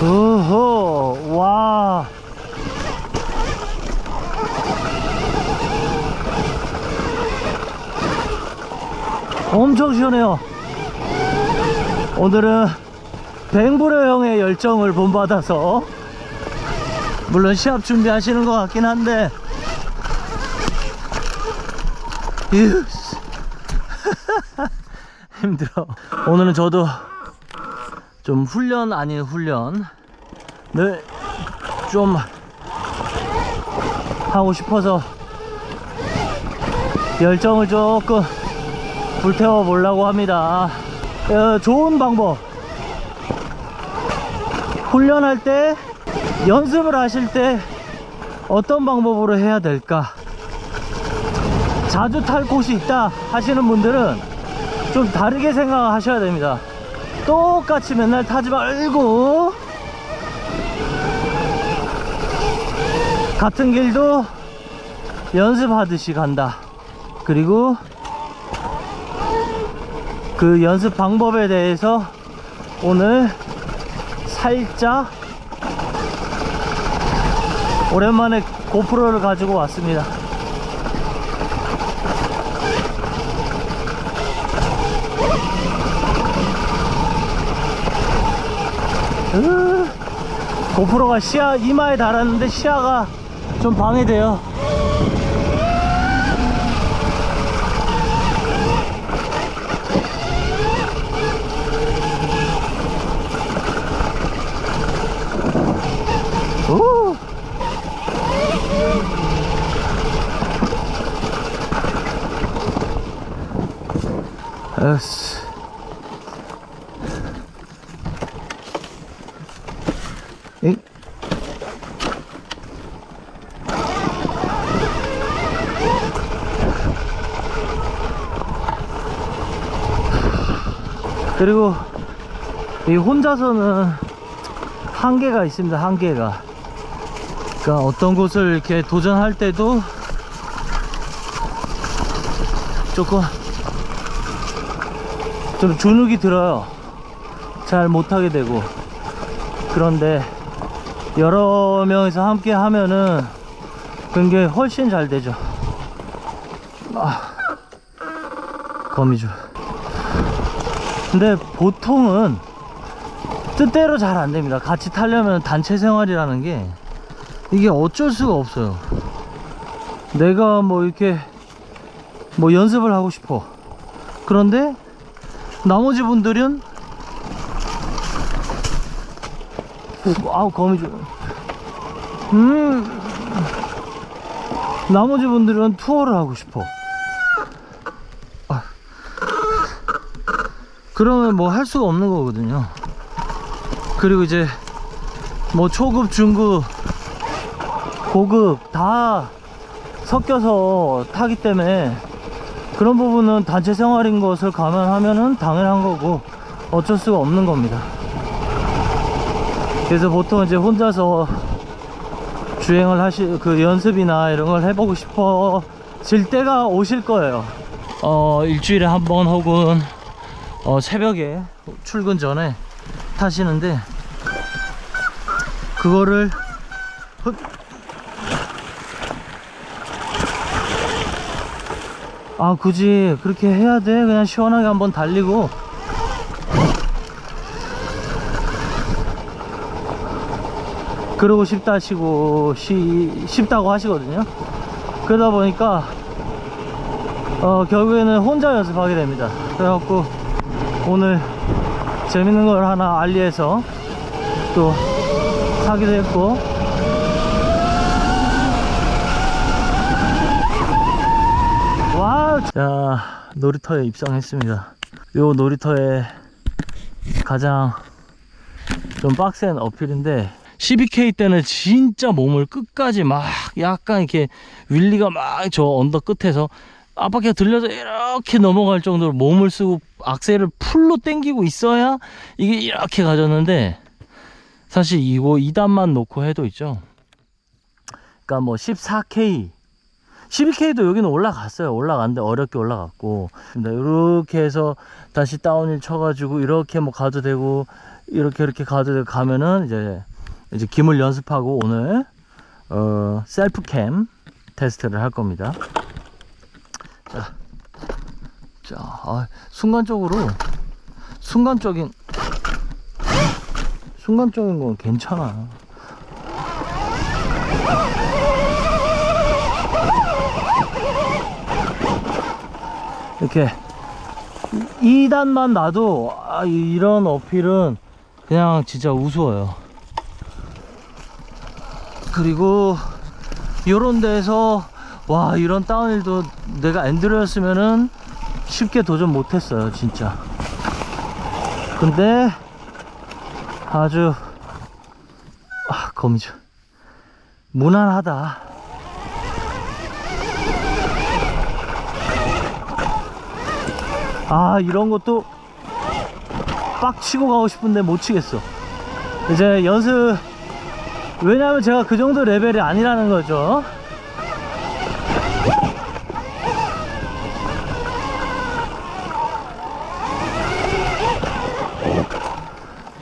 오호, 와. 엄청 시원해요. 오늘은 뱅브레 형의 열정을 본받아서 물론 시합 준비하시는 것 같긴 한데. 힘들어 오늘은 저도 좀 훈련 아닌 훈련을 좀 하고 싶어서 열정을 조금 불태워 보려고 합니다. 어, 좋은 방법. 훈련할 때 연습을 하실 때 어떤 방법으로 해야 될까? 자주 탈 곳이 있다 하시는 분들은 좀 다르게 생각하셔야 됩니다 똑같이 맨날 타지 말고. 같은 길도 연습하듯이 간다. 그리고 그 연습 방법에 대해서 오늘 살짝 오랜만에 고프로를 가지고 왔습니다 으, 고프로가 시야 이마에 달았는데 시야가 좀 방해돼요 오. 에스. 잉? 그리고 이 혼자서는 한계가 있습니다 한계가. 그러니까 어떤 곳을 이렇게 도전할 때도 조금 좀 주눅이 들어요. 잘 못하게 되고. 그런데 여러 명이서 함께 하면은 그게 훨씬 잘 되죠 아 거미줄 근데 보통은 뜻대로 잘 안 됩니다. 같이 타려면 단체 생활이라는 게 이게 어쩔 수가 없어요. 내가 뭐 이렇게 뭐 연습을 하고 싶어. 그런데 나머지 분들은 아우 거미줄. 음 나머지 분들은 투어를 하고 싶어. 아. 그러면 뭐 할 수가 없는 거거든요. 그리고 이제 뭐 초급, 중급, 고급 다 섞여서 타기 때문에 그런 부분은 단체 생활인 것을 감안하면은 당연한 거고 어쩔 수가 없는 겁니다. 그래서 보통 이제 혼자서 주행을 하시 그 연습이나 이런 걸 해보고 싶어질 때가 오실 거예요. 어 일주일에 한 번 혹은 어, 새벽에 출근 전에 타시는데 그거를 헛. 아 굳이 그렇게 해야 돼 그냥 시원하게 한번 달리고 그러고 싶다 하시고 쉬, 쉽다고 하시거든요. 그러다 보니까 어, 결국에는 혼자 연습하게 됩니다. 그래갖고 오늘 재밌는 걸 하나 알리에서 또 사기도 했고. 와, 자 놀이터에 입성했습니다. 요 놀이터에 가장 좀 빡센 어필인데 12K 때는 진짜 몸을 끝까지 막 약간 이렇게 윌리가 막 저 언덕 끝에서 앞바퀴가 들려서 이렇게 넘어갈 정도로 몸을 쓰고 악셀을 풀로 당기고 있어야 이게 이렇게 가졌는데 사실 이거 2단만 놓고 해도 있죠. 그러니까 뭐 14K 12K도 여기는 올라갔어요. 올라갔는데 어렵게 올라갔고. 이렇게 해서 다시 다운힐 쳐가지고 이렇게 뭐 가도 되고 이렇게 이렇게 가드 가면은 이제 이제 기물 연습하고 오늘 어 셀프 캠 테스트를 할 겁니다. 자, 자 아, 순간적으로 순간적인 순간적인 건 괜찮아. 이렇게 2단만 놔도 아, 이- 이런 어필은 그냥 진짜 우스워요. 그리고 요런 데서 와 이런 다운힐도 내가 앤드로였으면은 쉽게 도전 못했어요 진짜. 근데 아주 아 거미줄. 무난하다. 아 이런 것도 빡 치고 가고 싶은데 못 치겠어. 이제 연습 왜냐면 제가 그 정도 레벨이 아니라는 거죠.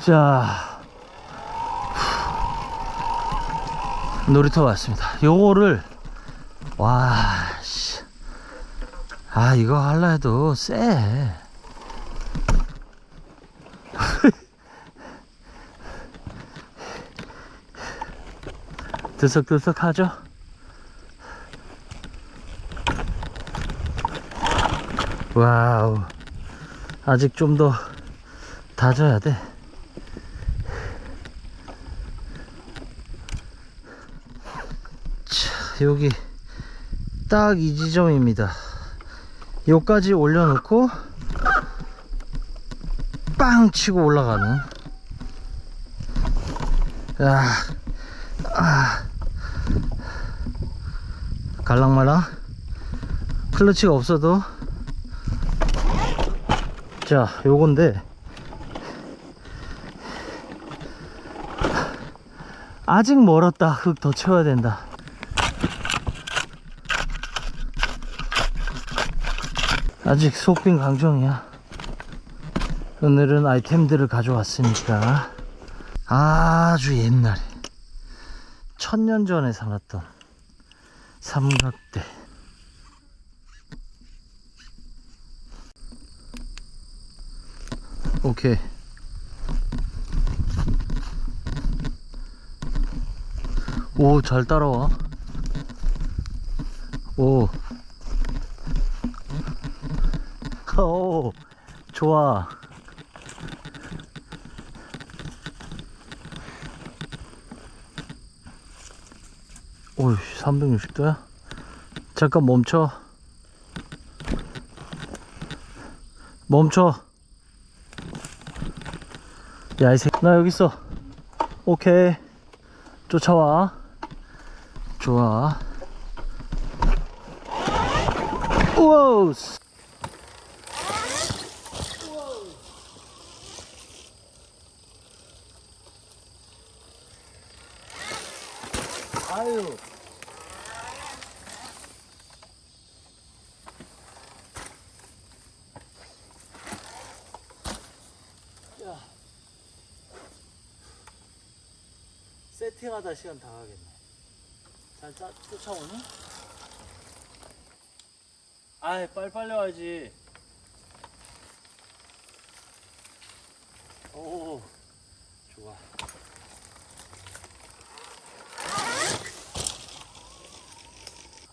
자 놀이터 왔습니다. 요거를 와씨. 아 이거 할라 해도 쎄 들썩들썩하죠? 와우. 아직 좀 더 다져야 돼. 자, 여기 딱 이 지점입니다. 요까지 올려놓고 빵 치고 올라가는 야, 아, 갈랑말랑 클러치가 없어도. 자 요건데. 아직 멀었다. 흙 더 채워야 된다. 아직 속빈 강정이야. 오늘은 아이템들을 가져왔으니까 아주 옛날에 천년 전에 살았던 삼각대. 오케이. 오 잘 따라와. 오. 오, 좋아. 오이, 360도야? 잠깐 멈춰. 멈춰. 야, 이 새끼. 나 여기 있어. 오케이. 쫓아와. 좋아. 우와우! 아유. 야. 세팅하다 시간 다 가겠네. 잘 짜, 쫓아오니? 아이, 빨리빨리 와야지. 오, 좋아.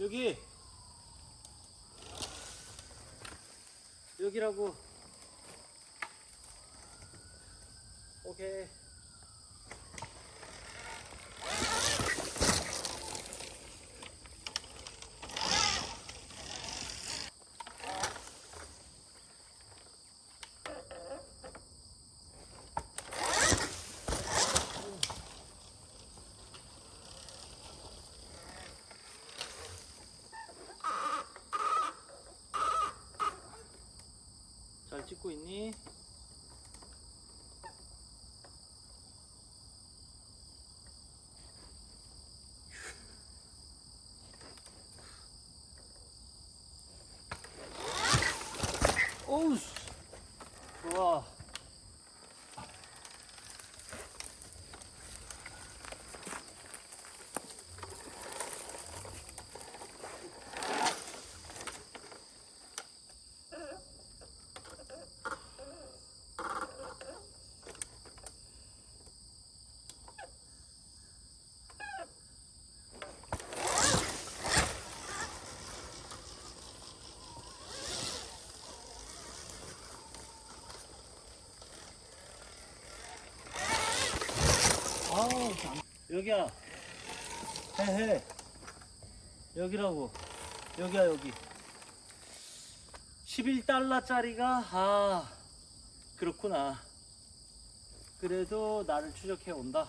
여기 여기라고 오케이 잘찍고 있니? 오우 씨. 좋아 아우, 참. 여기야. 헤헤. 여기라고. 여기야, 여기. 11달러짜리가, 아, 그렇구나. 그래도 나를 추적해 온다.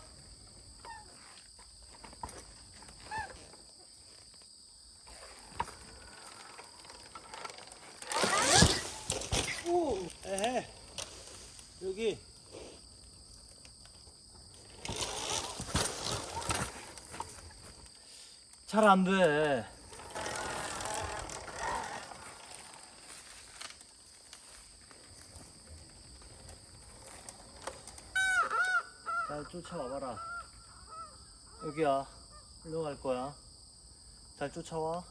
오, 에헤. 여기. 잘 안 돼. 잘 쫓아와봐라. 여기야. 일로 갈 거야. 잘 쫓아와.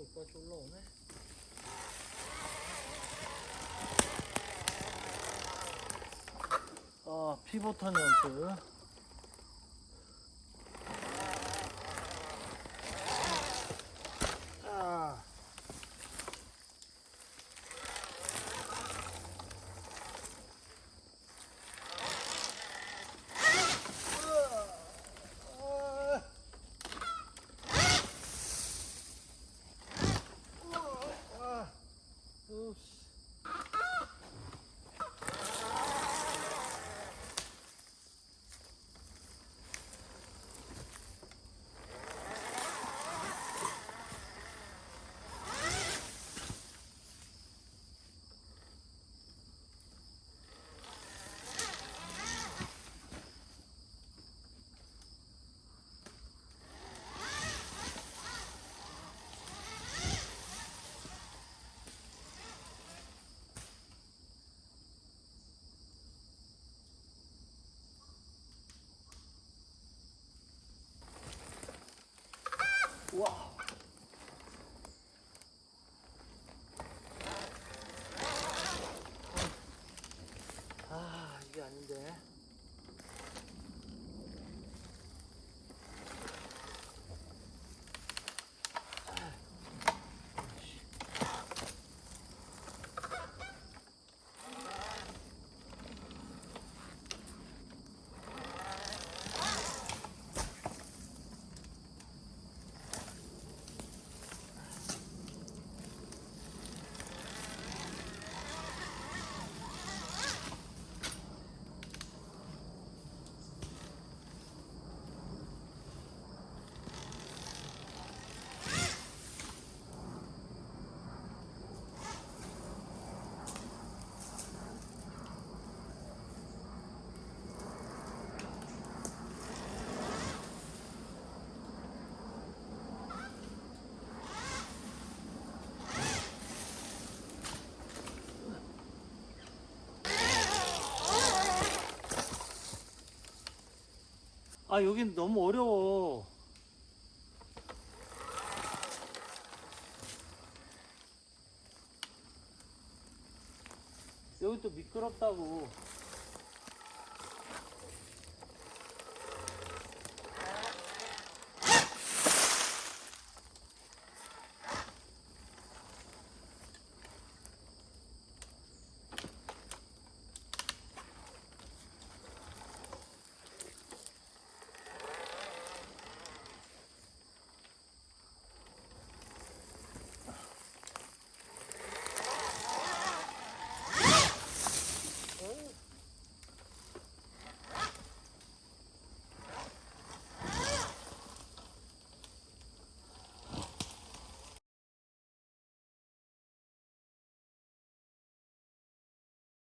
오, 여기까지 올라오네. 아, 피보턴 연습. 아, 여긴 너무 어려워. 여기 또 미끄럽다고.